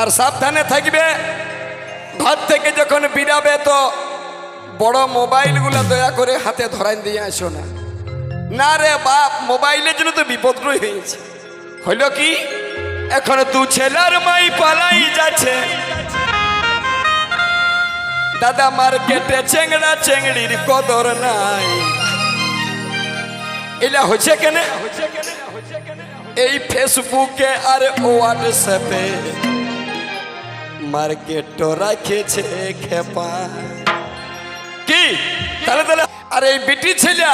আর সাবধানে থাকবে। ঘর থেকে যখন বিরাবে তো বড় মোবাইলগুলো দয়া করে হাতে ধরাই দিয়ে আসো না। না রে বাপ, মোবাইলের জন্য তো বিপদ্রই হয়েছে। হইল কি? এখন দু ছেলের মাই পালাই যাচ্ছে। দাদা মার্কেটে চেংড়া চেংড়ির কদর নাই। এলা হচ্ছে কেন? এই ফেসবুকে আর হোয়াটসঅ্যাপে মার্কেট রাখেছে খেপা। কি? তাহলে তাহলে, আর এই বিটি ছেলে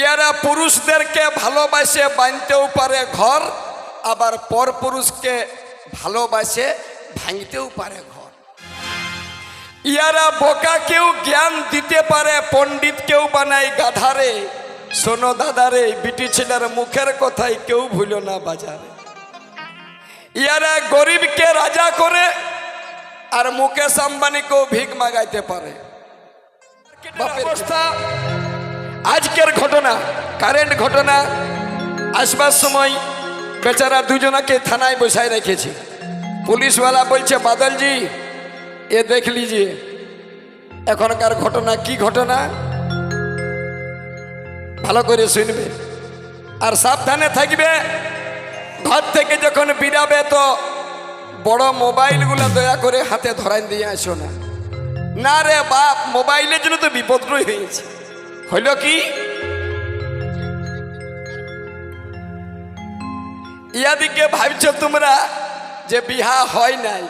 ইয়ারা পুরুষদেরকে ভালোবাসে, বানতেও পারে ঘর, আবার পর পুরুষকে ভালোবাসে, ভাঙতেও পারে ঘর। ইয়ারা বোকা কেউ জ্ঞান দিতে পারে পণ্ডিত কেউ বানায় গাধারে। শোনো দাদারে বিটি ছেলের মুখের কথাই কেউ ভুল না বাজারে। ইয়ারা গরিবকে রাজা করে আর মুকেশ আম্বানিকেও ভিক মাগাইতে পারে। অবস্থা। আজকের ঘটনা কারেন্ট ঘটনা আসবার সময় বেচারা দুজনাকে থানায় বসায় রেখেছে। পুলিশওয়ালা বলছে বাদলজি এ দেখ লিজিয়ে এখনকার ঘটনা কি ঘটনা? ভালো করে শুনবে। আর সাবধানে থাকবে ঘর থেকে যখন বিরাবে তো বড় মোবাইলগুলো দয়া করে হাতে ধরাই দিয়ে আসো না। না রে বাপ, মোবাইলের জন্য তো বিপদ্রই হয়েছে। হইল কি? ইয়াদিকে ভাবছ তোমরা যে বিহা হয় নাই।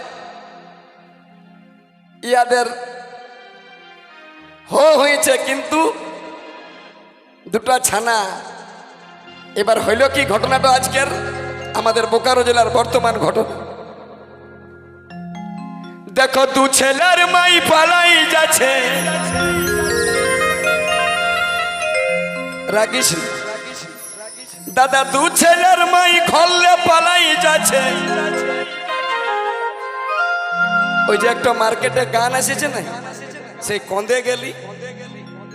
ইয়াদের হো হয়েছে কিন্তু দুটা ছানা। এবার হইল কি ঘটনাটা আজকের? আমাদের বোকারো জেলার বর্তমান ঘটনা। দেখো দু ছেলের মাই পালাই যাচ্ছে। রাগিস। দাদা, দু ছেলের মাই খললে পালাই যাচ্ছে। ওই যে একটা মার্কেটে গান এসেছে না? সেই কন্দে গেলি।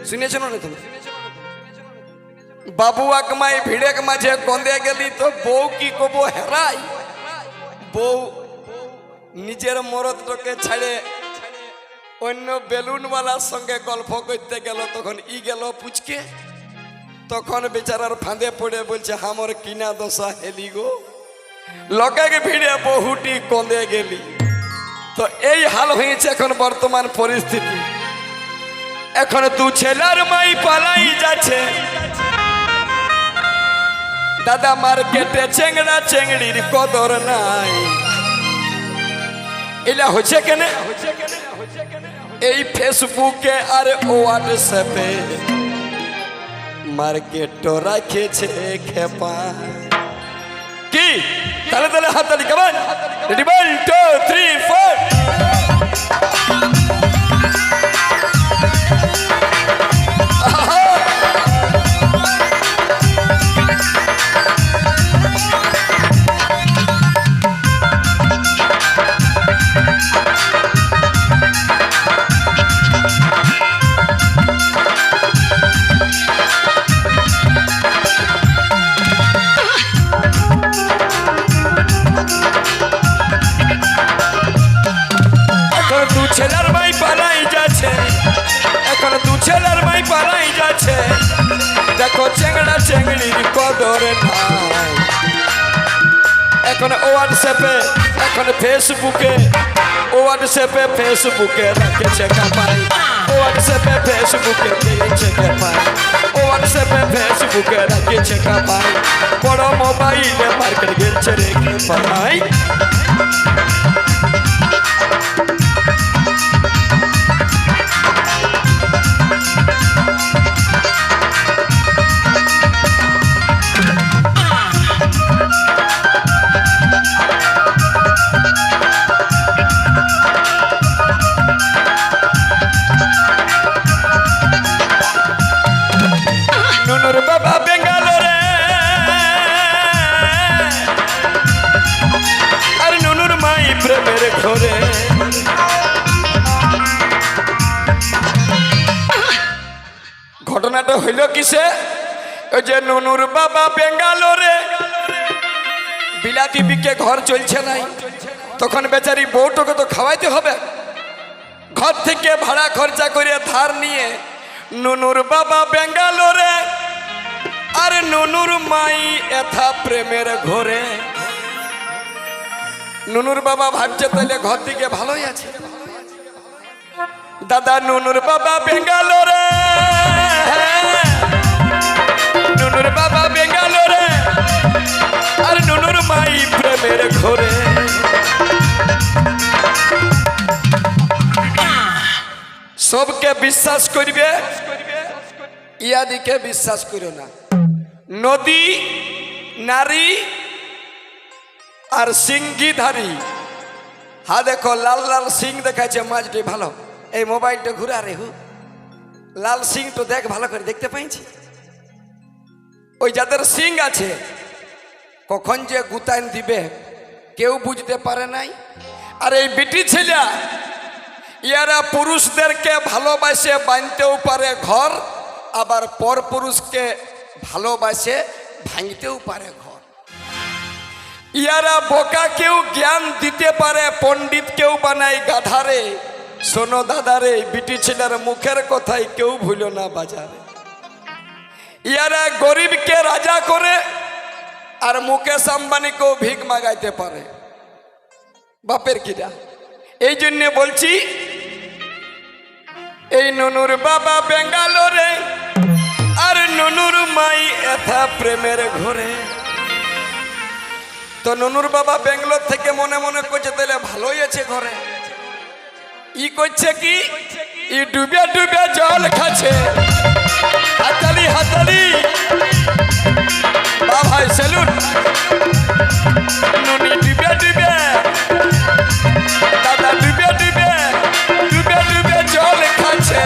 শুনেছ না তুমি? বাবু আকমাই ভিড়েক মাঝে কন্দে গেলি তো বউ কি কবো হেরাই বউ নিজের মরদটাকে ছাড়ে অন্য বেলুনওয়ালার সঙ্গে গল্প করতে গেল তখন ই গেল পুচকে তখন বেচারার ফাঁদে পড়ে বলছে আমার কিনা দশা হেলি গো লকাকে ভিড়ে বহুটি কন্দে গেলি তো এই হাল হয়েছে এখন বর্তমান পরিস্থিতি এখন তু ছেলের মাই পালাই যাচ্ছে দাদা মার্কেটে চেংড়া চেংড়ির কদর নাই। এলা হচ্ছে কেন? এই ফেসবুকে আর হোয়াটসঅ্যাপে মার্কেট রাখেছে খেপা। কি? তাহলে তাহলে হাতালি কেমন ready one two three four চেংড়া চেংড়ির কদর নাই এখন হোয়াটসঅ্যাপে এখন ফেসবুকে হোয়াটসঅ্যাপে ফেসবুকে রাখেছে কামাই হোয়াটসঅ্যাপে ফেসবুকে দিয়েছে কামাই হোয়াটসঅ্যাপে ফেসবুকে রাখেছে কামাই বড় মোবাইলে মার্কেট গেছে রেখে পাই? ঘটনাটা হইল কিসে? ওই যে নুনুর বাবা বেঙ্গালোরে। বিলাতি বিকে ঘর চলছে নাই। তখন বেচারি বউটাকে তো খাওয়াইতে হবে। ঘর থেকে ভাড়া খরচা করে ধার নিয়ে নুনুর বাবা বেঙ্গালোরে। আর নুনুর মাই, এথা প্রেমের ঘরে। নুনুর বাবা ভাবছে তাহলে ঘর দিকে ভালোই আছে। দাদা নুনুর বাবা বেঙ্গালোরে। নুনুর বাবা বেঙ্গালোরে। আর নুনুর মাই প্রেমের ঘরে। সবকে বিশ্বাস করবে, ইয়াদিকে বিশ্বাস করো না। নদী, নারী আর সিংগিধারী হা দেখো, লাল লাল সিং দেখাচ্ছে মাছটি ভালো। এই মোবাইলটা ঘুরে আরে হু। লাল সিং তো দেখ, ভালো করে দেখতে পাইছি। ওই যাদের সিং আছে, কখন যে গুতাইন দিবে, কেউ বুঝতে পারে নাই। আর এই বিটি ছেলে, ইয়ারা পুরুষদেরকে ভালোবাসে বানতেও পারে ঘর, আবার পর পুরুষকে ভালোবাসে, ভাঙতেও পারে ঘর। ইয়ারা বোকা কেউ জ্ঞান দিতে পারে পণ্ডিত কেউ বানায় গাধারে। শোনো দাদারে বিটি ছেলের মুখের কথাই কেউ ভুল না বাজারে। ইয়ারা গরিবকে রাজা করে আর মুকেশ আম্বানিকেও ভিক মাগাইতে পারে। বাপের কিরা এই জন্যে বলছি, এই ননুর বাবা বেঙ্গালোরে আর ননুর মাই এথা প্রেমের ঘরে। তো ননুর বাবা বেঙ্গলোর থেকে মনে মনে করছে তাহলে ভালোই আছে ঘরে। ই করছে কি? ই ডুবে ডুবে জল খাচ্ছে। হাতালি হাতালি ভাই সেলুন নুনি ডুবে ডুবে। দাদা ডুবে ডুবে। ডুবে ডুবে জল খাচ্ছে।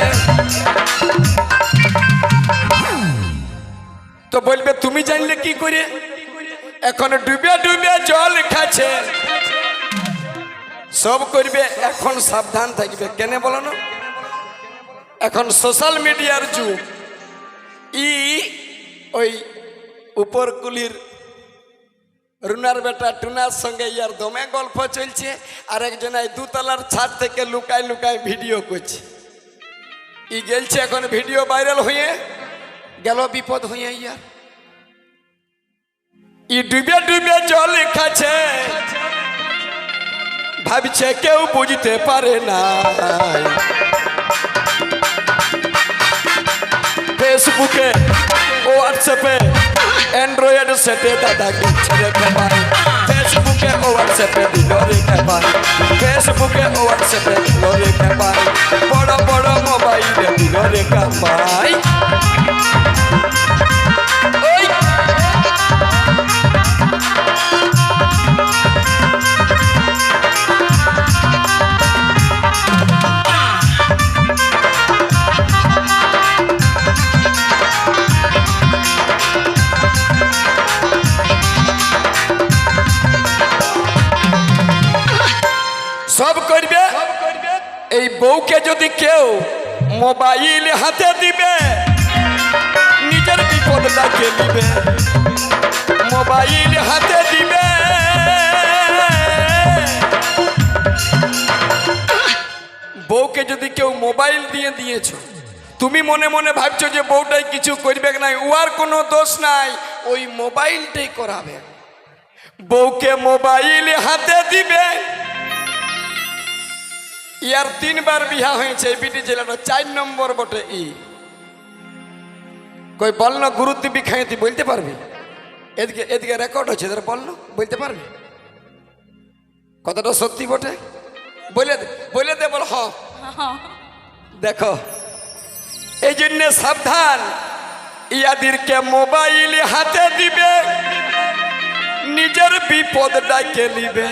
তো বলবে, তুমি জানলে কি করে? এখন ডুবে ডুবে জল খাচ্ছে। সব করবে, এখন সাবধান থাকবে। কেন বলো না? এখন সোশ্যাল মিডিয়ার যুগ। ই ওই উপরকুলির রুনার বেটা টুনার সঙ্গে ইয়ার দমে গল্প চলছে আর একজন এই দুতলার ছাদ থেকে লুকায় লুকায় ভিডিও করছে। ই গেলছে এখন ভিডিও ভাইরাল হয়ে, গেল বিপদ হয়ে ইয়ার। ই ডুবে ডুবে জল খাচ্ছে। ভাবছে কেউ বুঝতে পারে না। ফেসবুকে হোয়াটসঅ্যাপে অ্যান্ড্রয়েড সেটে দাদাকে ছেড়ে খেপাই ফেসবুকে হোয়াটসঅ্যাপে দিল রে খেপাই ফেসবুকে হোয়াটসঅ্যাপে দিল রে খেপাই বড় বড় মোবাইলে দিল রে খেপাই বউকে যদি কেউ মোবাইল হাতে দিবে, নিজের বিপদটাকে দিবে। মোবাইল হাতে দিবে। বউকে যদি কেউ মোবাইল দিয়ে দিয়েছ, তুমি মনে মনে ভাবছ যে বউটাই কিছু করবে নাই উয়ার কোনো দোষ নাই, ওই মোবাইলটাই করাবে। বউকে মোবাইল হাতে দিবে। ইয়ার তিনবার বিহা হয়েছে এই বিটি জেলাটা চার নম্বর বটে ই। কই বল না গুরুত্ব বিখাইতি বলতে পারবি? এদিকে এদিকে রেকর্ড হচ্ছে এদের বল বলতে পারবি? কতটা সত্যি বটে? বলে বলে দে, বল, হ। দেখো এই জন্য সাবধান, ইয়াদিরকে মোবাইল হাতে দিবে, নিজের বিপদ ডাকে নিবে।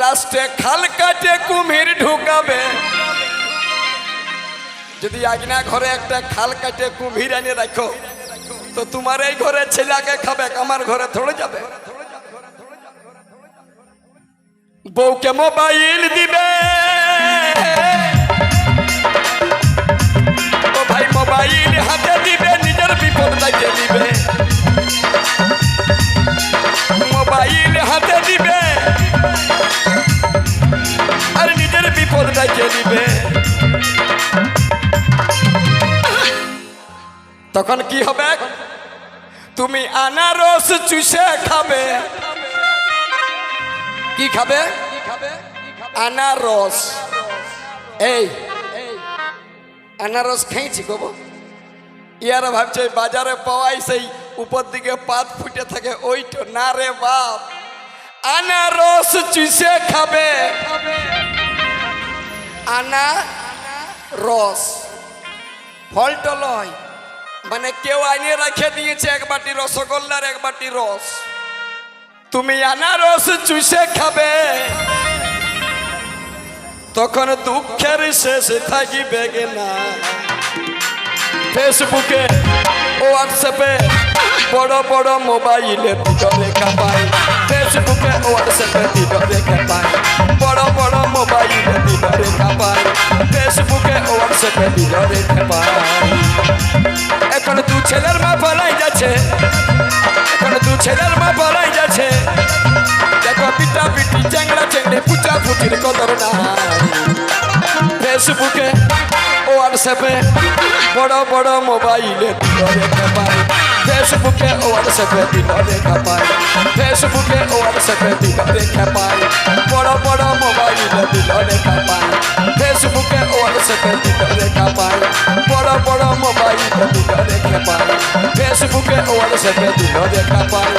লাস্টে খাল কাটে কুমির ঢুকাবে। যদি আগনা ঘরে একটা খাল কাটে কুমির এনে রাখো, তো তোমার এই ঘরে ছেলেকে খাবে, আমার ঘরে থড়ে যাবে। বউকে মোবাইল দিবে। ভাই, মোবাইল হাতে দিবে, নিজের বিপদ লাগিয়ে দিবে। মোবাইল হাতে দিবে তখন কি হবে? তুমি আনারস চুষে খাবে। কি খাবে? আনারস। এই, আনারস খেয়েছি গো ইয়ারা ভাবছে বাজারে পাওয়াই সেই উপর দিকে পাত ফুটে থাকে, ওইটা না রে বাপ। আনারস চুষে খাবে। আনা রস। ফলটা মানে কেউ আনিয়ে রেখে দিয়েছে এক বাটি রসগোল্লার এক বাটি রস। তুমি আনারস চুষে খাবে। তখন দুঃখের শেষ থাকিবে না। ফেসবুকে হোয়াটসঅ্যাপে বড় বড় মোবাইলে ভিতরে কাপায় ফেসবুকে হোয়াটসঅ্যাপে ভিতরে কাপায় বড় বড় মোবাইলে ভিতরে কাপায় ফেসবুকে ও হোয়াটসঅ্যাপে ভিতরে কাপায় এখন দু ছেলের মা পলাই যাচ্ছে এখন দু ছেলের মা পলাই যাচ্ছে দেখো পিটা পিটি চ্যাংড়া চ্যাংড়ে পুচা পুচির কদর নাই ফেসবুকে হোয়াটসঅ্যাপে বড় বড় মোবাইলে দিলরে খাপায় ফেসবুকে হোয়াটসঅ্যাপে দিলরে খাপায় ফেসবুকে হোয়াটসঅ্যাপে দিলরে খাপায় বড় বড় দিলরে খাপায় ফেসবুকে হোয়াটসঅ্যাপে দিলরে খাপায় বড় বড় মোবাইলে দিলরে খাপায়। ফেসবুকে হোয়াটসঅ্যাপে দিলরে খাপায়